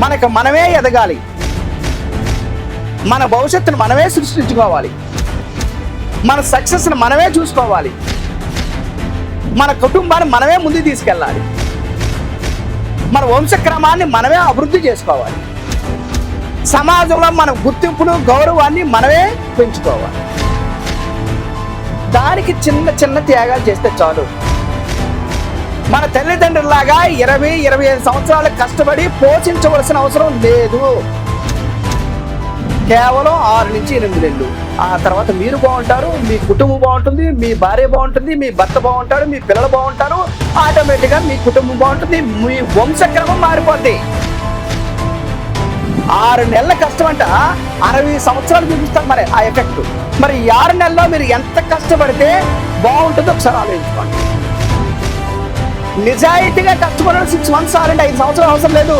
మనకు మనమే ఎదగాలి. మన భవిష్యత్తును మనమే సృష్టించుకోవాలి. మన సక్సెస్ని మనమే చూసుకోవాలి. మన కుటుంబాన్ని మనమే ముందు తీసుకెళ్ళాలి. మన వంశక్రమాన్ని మనమే అభివృద్ధి చేసుకోవాలి. సమాజంలో మన గుర్తింపును గౌరవాన్ని మనమే పెంచుకోవాలి. దానికి చిన్న చిన్న త్యాగాలు చేస్తే చాలు. మన తల్లిదండ్రులలాగా ఇరవై ఇరవై ఐదు సంవత్సరాలు కష్టపడి పోషించవలసిన అవసరం లేదు. కేవలం ఆరు నుంచి ఎనిమిది నెలలు. ఆ తర్వాత మీరు బాగుంటారు మీ కుటుంబం బాగుంటుంది మీ భార్య బాగుంటుంది మీ భర్త బాగుంటాడు మీ పిల్లలు బాగుంటారు ఆటోమేటిక్గా మీ కుటుంబం బాగుంటుంది మీ వంశక్రమం మారిపోద్ది. ఆరు నెలల కష్టం అంట అరవై సంవత్సరాలు చూపిస్తారు మరి ఆ ఎఫెక్ట్. మరి ఈ ఆరు నెలల్లో మీరు ఎంత కష్టపడితే బాగుంటుందో ఒకసారి ఆలోచించుకోండి. నిజాయితీగా కష్టపడడం సిక్స్ మంత్స్ ఆరండి ఐదు సంవత్సరాలు అవసరం లేదు.